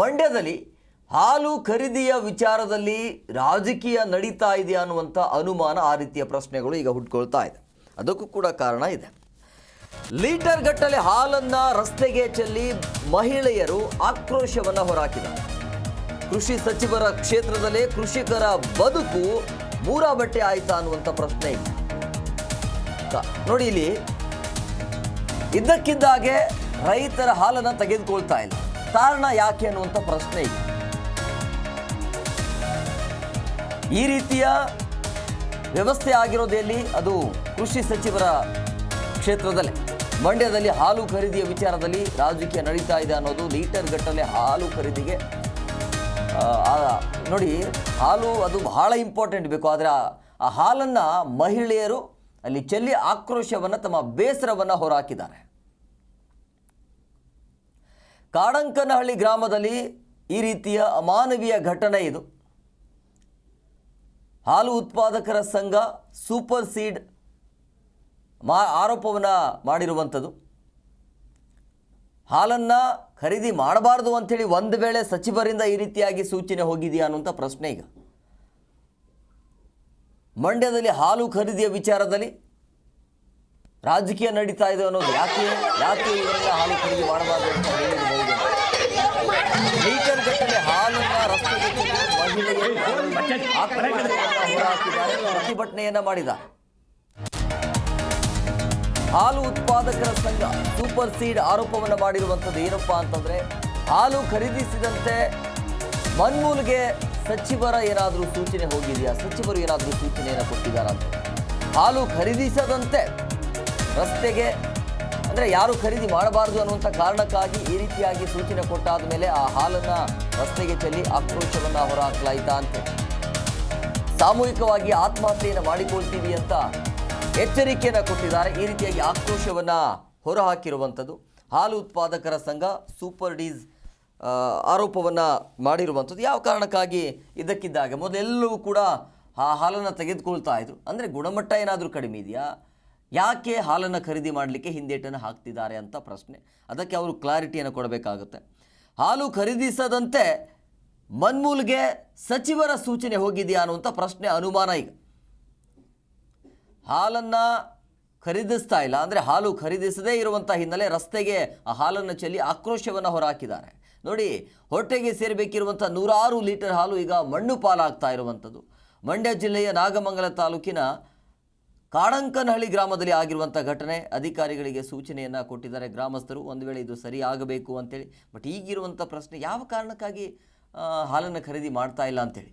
ಮಂಡ್ಯದಲ್ಲಿ ಹಾಲು ಖರೀದಿಯ ವಿಚಾರದಲ್ಲಿ ರಾಜಕೀಯ ನಡೀತಾ ಇದೆ ಅನ್ನುವಂಥ ಅನುಮಾನ ಆ ರೀತಿಯ ಪ್ರಶ್ನೆಗಳು ಈಗ ಹುಟ್ಕೊಳ್ತಾ ಇದೆ. ಅದಕ್ಕೂ ಕೂಡ ಕಾರಣ ಇದೆ. ಲೀಟರ್ ಗಟ್ಟಲೆ ಹಾಲನ್ನ ರಸ್ತೆಗೆ ಚೆಲ್ಲಿ ಮಹಿಳೆಯರು ಆಕ್ರೋಶವನ್ನು ಹೊರಹಾಕಿದ್ದಾರೆ ಕೃಷಿ ಸಚಿವರ ಕ್ಷೇತ್ರದಲ್ಲೇ ಕೃಷಿಕರ ಬದುಕು ಮೂರ ಬಟ್ಟೆ ಆಯ್ತಾ ಅನ್ನುವಂಥ ಪ್ರಶ್ನೆ ಇದೆ. ನೋಡಿ ಇಲ್ಲಿ. ಇದ್ದಕ್ಕಿದ್ದಾಗೆ ರೈತರ ಹಾಲನ್ನು ತೆಗೆದುಕೊಳ್ತಾ ಇಲ್ಲ. ಕಾರಣ ಯಾಕೆ ಅನ್ನುವಂಥ ಪ್ರಶ್ನೆ ಇದೆ. ಈ ರೀತಿಯ ವ್ಯವಸ್ಥೆ ಆಗಿರೋದೆಯಲ್ಲಿ ಅದು ಕೃಷಿ ಸಚಿವರ ಕ್ಷೇತ್ರದಲ್ಲೇ. ಮಂಡ್ಯದಲ್ಲಿ ಹಾಲು ಖರೀದಿಯ ವಿಚಾರದಲ್ಲಿ ರಾಜಕೀಯ ನಡೀತಾ ಇದೆ ಅನ್ನೋದು ಲೀಟರ್ ಗಟ್ಟಲೆ ಹಾಲು ಖರೀದಿಗೆ ನೋಡಿ ಹಾಲು ಅದು ಬಹಳ ಇಂಪಾರ್ಟೆಂಟ್ ಬೇಕು. ಆದರೆ ಆ ಹಾಲನ್ನು ಮಹಿಳೆಯರು ಅಲ್ಲಿ ಚೆಲ್ಲಿ ಆಕ್ರೋಶವನ್ನು ತಮ್ಮ ಬೇಸರವನ್ನು ಹೊರಹಾಕಿದ್ದಾರೆ ಕಾಡಂಕನಹಳ್ಳಿ ಗ್ರಾಮದಲ್ಲಿ ಈ ರೀತಿಯ ಅಮಾನವೀಯ ಘಟನೆ ಇದು. ಹಾಲು ಉತ್ಪಾದಕರ ಸಂಘ ಸೂಪರ್ ಸೀಡ್ ಮಾ ಆರೋಪವನ್ನು ಮಾಡಿರುವಂಥದ್ದು. ಹಾಲನ್ನು ಖರೀದಿ ಮಾಡಬಾರ್ದು ಅಂಥೇಳಿ ಒಂದು ವೇಳೆ ಸಚಿವರಿಂದ ಈ ರೀತಿಯಾಗಿ ಸೂಚನೆ ಹೋಗಿದೆಯಾ ಅನ್ನುವಂಥ ಪ್ರಶ್ನೆ ಈಗ. ಮಂಡ್ಯದಲ್ಲಿ ಹಾಲು ಖರೀದಿಯ ವಿಚಾರದಲ್ಲಿ ರಾಜಕೀಯ ನಡೀತಾ ಇದೆ ಅನ್ನೋದು ಯಾಕೆ ಯಾಕೆ ಇವರೆಲ್ಲ ಹಾಲು ಖರೀದಿ ಮಾಡಬಾರ್ದು ಅಂತ ಹೇಳಿರಬಹುದು ಲೀಟರ್ ಗಟ್ಟಲೆ ಹಾಲನ್ನ ರಸ್ತೆಗೆ ಪ್ರತಿಭಟನೆಯನ್ನ ಮಾಡಿದ. ಹಾಲು ಉತ್ಪಾದಕರ ಸಂಘ ಸೂಪರ್ ಸೀಡ್ ಆರೋಪವನ್ನು ಮಾಡಿರುವಂಥದ್ದು ಏನಪ್ಪ ಅಂತಂದ್ರೆ, ಹಾಲು ಖರೀದಿಸಿದಂತೆ ಮನ್ಮೂಲ್ಗೆ ಸಚಿವರ ಏನಾದರೂ ಸೂಚನೆ ಹೋಗಿದೆಯಾ? ಸಚಿವರು ಏನಾದರೂ ಸೂಚನೆಯನ್ನು ಕೊಟ್ಟಿದ್ದಾರಾ ಅಂತ. ಹಾಲು ಖರೀದಿಸದಂತೆ ರಸ್ತೆಗೆ ಅಂದರೆ ಯಾರು ಖರೀದಿ ಮಾಡಬಾರದು ಅನ್ನುವಂಥ ಕಾರಣಕ್ಕಾಗಿ ಈ ರೀತಿಯಾಗಿ ಸೂಚನೆ ಕೊಟ್ಟಾದ ಮೇಲೆ ಆ ಹಾಲನ್ನು ರಸ್ತೆಗೆ ಚೆಲ್ಲಿ ಆಕ್ರೋಶವನ್ನು ಹೊರಹಾಕಲಾಯಿತಾ ಅಂತ. ಸಾಮೂಹಿಕವಾಗಿ ಆತ್ಮಹತ್ಯೆಯನ್ನು ಮಾಡಿಕೊಳ್ತೀವಿ ಅಂತ ಎಚ್ಚರಿಕೆಯನ್ನು ಕೊಟ್ಟಿದ್ದಾರೆ. ಈ ರೀತಿಯಾಗಿ ಆಕ್ರೋಶವನ್ನು ಹೊರಹಾಕಿರುವಂಥದ್ದು. ಹಾಲು ಉತ್ಪಾದಕರ ಸಂಘ ಸೂಪರ್ ಡೀಸ್ ಆರೋಪವನ್ನು ಮಾಡಿರುವಂಥದ್ದು. ಯಾವ ಕಾರಣಕ್ಕಾಗಿ ಇದಕ್ಕಿದ್ದಾಗ ಮೊದಲೆಲ್ಲವೂ ಕೂಡ ಆ ಹಾಲನ್ನು ತೆಗೆದುಕೊಳ್ತಾ ಇದ್ರು. ಅಂದರೆ ಗುಣಮಟ್ಟ ಏನಾದರೂ ಕಡಿಮೆ ಇದೆಯಾ? ಯಾಕೆ ಹಾಲನ್ನು ಖರೀದಿ ಮಾಡಲಿಕ್ಕೆ ಹಿಂದೇಟನ್ನು ಹಾಕ್ತಿದ್ದಾರೆ ಅಂತ ಪ್ರಶ್ನೆ. ಅದಕ್ಕೆ ಅವರು ಕ್ಲಾರಿಟಿಯನ್ನು ಕೊಡಬೇಕಾಗುತ್ತೆ. ಹಾಲು ಖರೀದಿಸದಂತೆ ಮನ್ಮೂಲ್ಗೆ ಸಚಿವರ ಸೂಚನೆ ಹೋಗಿದೆಯಾ ಅನ್ನುವಂಥ ಪ್ರಶ್ನೆ ಅನುಮಾನ ಈಗ. ಹಾಲನ್ನು ಖರೀದಿಸ್ತಾ ಇಲ್ಲ ಅಂದರೆ ಹಾಲು ಖರೀದಿಸದೇ ಇರುವಂಥ ಹಿನ್ನೆಲೆ ರಸ್ತೆಗೆ ಆ ಹಾಲನ್ನು ಚೆಲ್ಲಿ ಆಕ್ರೋಶವನ್ನು ಹೊರಹಾಕಿದ್ದಾರೆ ನೋಡಿ, ಹೊಟ್ಟೆಗೆ ಸೇರಬೇಕಿರುವಂಥ ನೂರಾರು ಲೀಟರ್ ಹಾಲು ಈಗ ಮಣ್ಣು ಪಾಲಾಗ್ತಾ ಇರುವಂಥದ್ದು. ಮಂಡ್ಯ ಜಿಲ್ಲೆಯ ನಾಗಮಂಗಲ ತಾಲೂಕಿನ ಕಾಡಂಕನಹಳ್ಳಿ ಗ್ರಾಮದಲ್ಲಿ ಆಗಿರುವಂಥ ಘಟನೆ, ಅಧಿಕಾರಿಗಳಿಗೆ ಸೂಚನೆಯನ್ನು ಕೊಟ್ಟಿದ್ದಾರೆ. ಗ್ರಾಮಸ್ಥರು ಒಂದು ವೇಳೆ ಇದು ಸರಿ ಆಗಬೇಕು ಅಂತೇಳಿ, ಬಟ್ ಈಗಿರುವಂಥ ಪ್ರಶ್ನೆ ಯಾವ ಕಾರಣಕ್ಕಾಗಿ ಹಾಲನ್ನು ಖರೀದಿ ಮಾಡ್ತಾ ಇಲ್ಲ ಅಂತೇಳಿ?